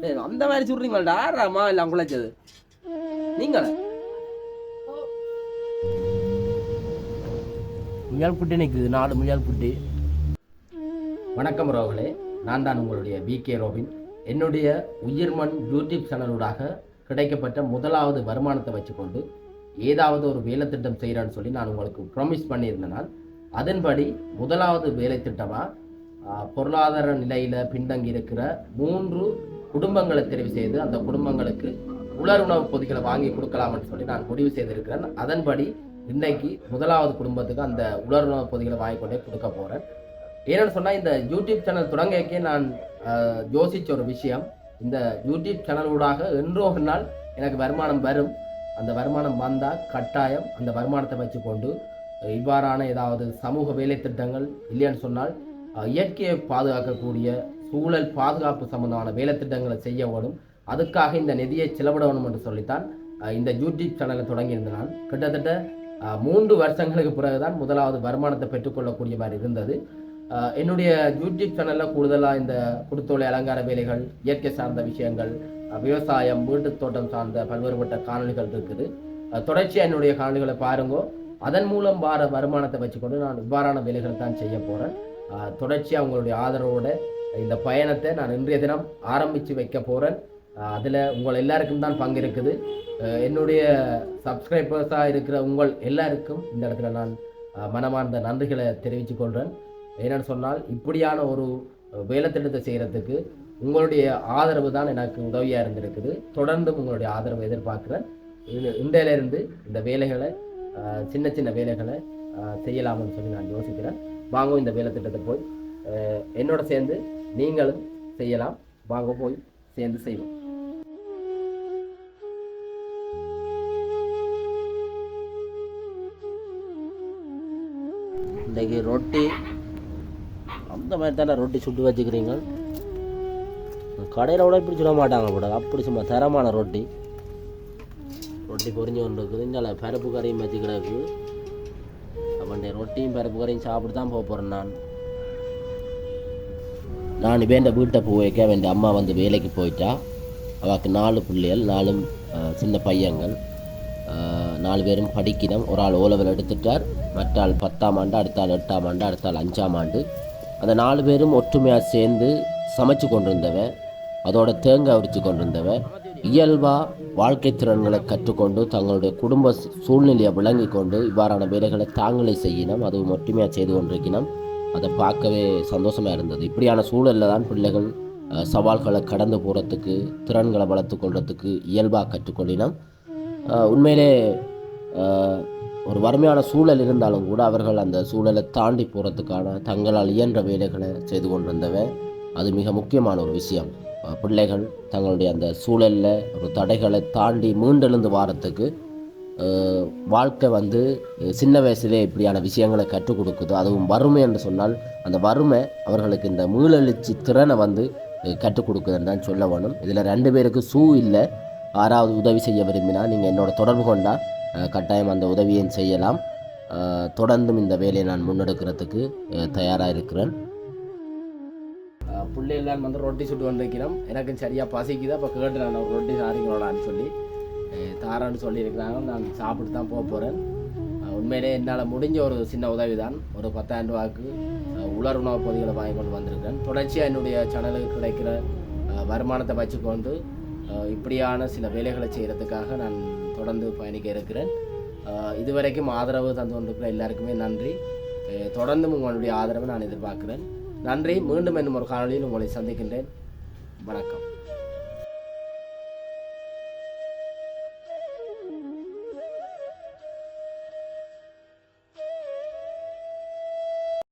டேய், அந்த மாதிரி சொல்றீங்களாடா ஆறாமா இல்லை குழைச்சது நீங்களே. முயல் குட்டி நிற்குது நாலு முயல் குட்டி வணக்கம் ரோகளே. நான் தான் உங்களுடைய வி கே ரோபின். என்னுடைய உயிர்மண் யூடியூப் சேனலூடாக கிடைக்கப்பட்ட முதலாவது வருமானத்தை வச்சுக்கொண்டு ஏதாவது ஒரு வேலை திட்டம் செய்கிறேன்னு சொல்லி நான் உங்களுக்கு ப்ராமிஸ் பண்ணியிருந்தேனால் அதன்படி முதலாவது வேலை திட்டமாக பொருளாதார நிலையில் பின்தங்கி இருக்கிற மூன்று குடும்பங்களை தெரிவு செய்து அந்த குடும்பங்களுக்கு உலர் உணவுப் பொதிகளை வாங்கி கொடுக்கலாம்னு சொல்லி நான் முடிவு செய்திருக்கிறேன். அதன்படி இன்னைக்கு முதலாவது குடும்பத்துக்கு அந்த உலர் உணவுப் பொதிகளை வாங்கி கொண்டே கொடுக்க போகிறேன் ஏன்னு சொன்னால் இந்த யூடியூப் சேனல் தொடங்கக்கே நான் யோசித்த ஒரு விஷயம். இந்த யூடியூப் சேனல் ஊடாக என்றோ ஒரு நாள் எனக்கு வருமானம் வரும். அந்த வருமானம் வந்தால் கட்டாயம் அந்த வருமானத்தை வச்சு கொண்டு இவ்வாறான ஏதாவது சமூக வேலை திட்டங்கள் இல்லைன்னு சொன்னால் இயற்கையை பாதுகாக்கக்கூடிய சூழல் பாதுகாப்பு சம்பந்தமான வேலை திட்டங்களை செய்ய வேணும் அதுக்காக இந்த நிதியை செலவிடணும் என்று சொல்லித்தான் இந்த யூடியூப் சேனலை தொடங்கியிருந்த நான் கிட்டத்தட்ட மூன்று வருஷங்களுக்கு பிறகுதான் முதலாவது வருமானத்தை பெற்றுக்கொள்ளக்கூடிய மாதிரி இருந்தது என்னுடைய யூடியூப் சேனலில் கூடுதலாக இந்த குடுத்தொலை அலங்கார வேலைகள் இயற்கை சார்ந்த விஷயங்கள் விவசாயம் வீட்டுத் தோட்டம் சார்ந்த பல்வேறுபட்ட காணொளிகள் இருக்குது. தொடர்ச்சியாக என்னுடைய காணொலிகளை பாருங்கோ. அதன் மூலம் வார வருமானத்தை வச்சுக்கொண்டு நான் இவ்வாறான வேலைகள் தான் செய்ய போகிறேன் தொடர்ச்சியாக உங்களுடைய ஆதரவோட இந்த பயணத்தை நான் இன்றைய தினம் ஆரம்பித்து வைக்க போகிறேன் அதில் உங்கள் எல்லாருக்கும் தான் பங்கு இருக்குது என்னுடைய சப்ஸ்கிரைபர்ஸாக இருக்கிற உங்கள் எல்லாருக்கும் இந்த இடத்துல நான் மனமார்ந்த நன்றிகளை தெரிவித்து கொள்கிறேன் என்னென்னு சொன்னால் இப்படியான ஒரு வேலை திட்டத்தை செய்கிறதுக்கு உங்களுடைய ஆதரவு தான் எனக்கு உதவியாக இருந்திருக்குது. தொடர்ந்து உங்களுடைய ஆதரவை எதிர்பார்க்குறேன். இது- இன்றையிலிருந்து இந்த வேலைகளை சின்ன சின்ன வேலைகளை செய்யலாம்னு சொல்லி நான் யோசிக்கிறேன். வாங்க இந்த வேலை திட்டத்தை போய். என்னோட சேர்ந்து நீங்களும் செய்யலாம். வாங்க போய் சேர்ந்து செய்வோம். இன்றைக்கி ரொட்டி அந்த மாதிரி தானே ரொட்டி சுட்டு வச்சுக்கிறீங்க? கடையில் கூட இப்படி சுட மாட்டாங்க கூட அப்படி சும்மா தரமான ரொட்டி. ரொட்டி பொறிஞ்சு கொண்டு இருக்குது இந்த பருப்பு கறியும் பற்றி கிடக்கு அப்போ ரொட்டியும் பருப்பு கறியும் சாப்பிட்டு தான் போக போகிறேன் நான் நான் இப்போ என் வீட்டை போய்க்க என் அம்மா வந்து வேலைக்கு போயிட்டா அவளுக்கு நாலு பிள்ளைகள் நாலும் சின்ன பையங்கள் நாலு பேரும் படிக்கணும் ஒரு ஆள் ஓலவர் எடுத்துட்டார் மற்ற ஆள் பத்தாம் ஆண்டு அடுத்த ஆள் எட்டாம் ஆண்டு அடுத்த ஆள் அஞ்சாம் ஆண்டு அந்த நாலு பேரும் ஒற்றுமையாக சேர்ந்து சமைச்சு கொண்டிருந்தவன் அதோட தேங்காய் உரிச்சு கொண்டிருந்தவன் இயல்பாக வாழ்க்கை திறன்களை கற்றுக்கொண்டு தங்களுடைய குடும்ப சூழ்நிலையை விளங்கி கொண்டு இவ்வாறான வேலைகளை தாங்களே செய்யணும் அதுவும் ஒற்றுமையாக செய்து கொண்டிருக்கணும் அதை பார்க்கவே சந்தோஷமாக இருந்தது. இப்படியான சூழலில் தான் பிள்ளைகள் சவால்களை கடந்து போகிறதுக்கு திறன்களை வளர்த்து கொள்கிறதுக்கு இயல்பாக கற்றுக்கொள்ளினோம். உண்மையிலே ஒரு வறுமையான சூழல் இருந்தாலும் கூட அவர்கள் அந்த சூழலை தாண்டி போகிறதுக்கான தங்களால் இயன்ற வேலைகளை செய்து கொண்டிருந்தவன். அது மிக முக்கியமான ஒரு விஷயம். பிள்ளைகள் தங்களுடைய அந்த சூழலில் ஒரு தடைகளை தாண்டி மீண்டெழுந்து வாரத்துக்கு வாழ்க்கை வந்து சின்ன வயசுலே இப்படியான விஷயங்களை கற்றுக் கொடுக்குது அதுவும் வறுமை என்று சொன்னால் அந்த வறுமை அவர்களுக்கு இந்த மீளெழுச்சி திறனை வந்து கற்றுக் கொடுக்குதுன்னு தான் சொல்ல வேணும். இதில் ரெண்டு பேருக்கு ஷூ இல்லை. யாராவது உதவி செய்ய விரும்பினா நீங்கள் என்னோட தொடர்பு கொண்டால் கட்டாயம் அந்த உதவியை செய்யலாம். தொடர்ந்தும் இந்த வேலையை நான் முன்னெடுக்கிறதுக்கு தயாராக இருக்கிறேன். பிள்ளைகள் வந்து ரொட்டி சுட்டு வந்திருக்கிறோம். எனக்கும் சரியாக பசிக்குது. அப்போ கேட்டு நான் ஒரு ரொட்டி சாரிங்களோடான்னு சொல்லி. தாரான்னு சொல்லியிருக்கிறாங்க. நான் சாப்பிட்டு தான் போக போகிறேன் உண்மையிலே என்னால் முடிஞ்ச ஒரு சின்ன உதவி தான் ஒரு பத்தாயிரம் ரூபாய்க்கு உலர் உணவுப் பொதிகளை வாங்கி கொண்டு வந்திருக்கேன் தொடர்ச்சியாக என்னுடைய சேனலுக்கு கிடைக்கிற வருமானத்தை வச்சுக்கொண்டு இப்படியான சில வேலைகளை செய்கிறதுக்காக நான் தொடர்ந்து பயணிக்க இருக்கிறேன். இதுவரைக்கும் ஆதரவு தந்து கொண்டிருக்கிற எல்லாருக்குமே நன்றி. தொடர்ந்தும் உங்களுடைய ஆதரவை நான் எதிர்பார்க்குறேன். நன்றி. மீண்டும் என்னும் ஒரு காணொலியில் உங்களை சந்திக்கின்றேன். வணக்கம்.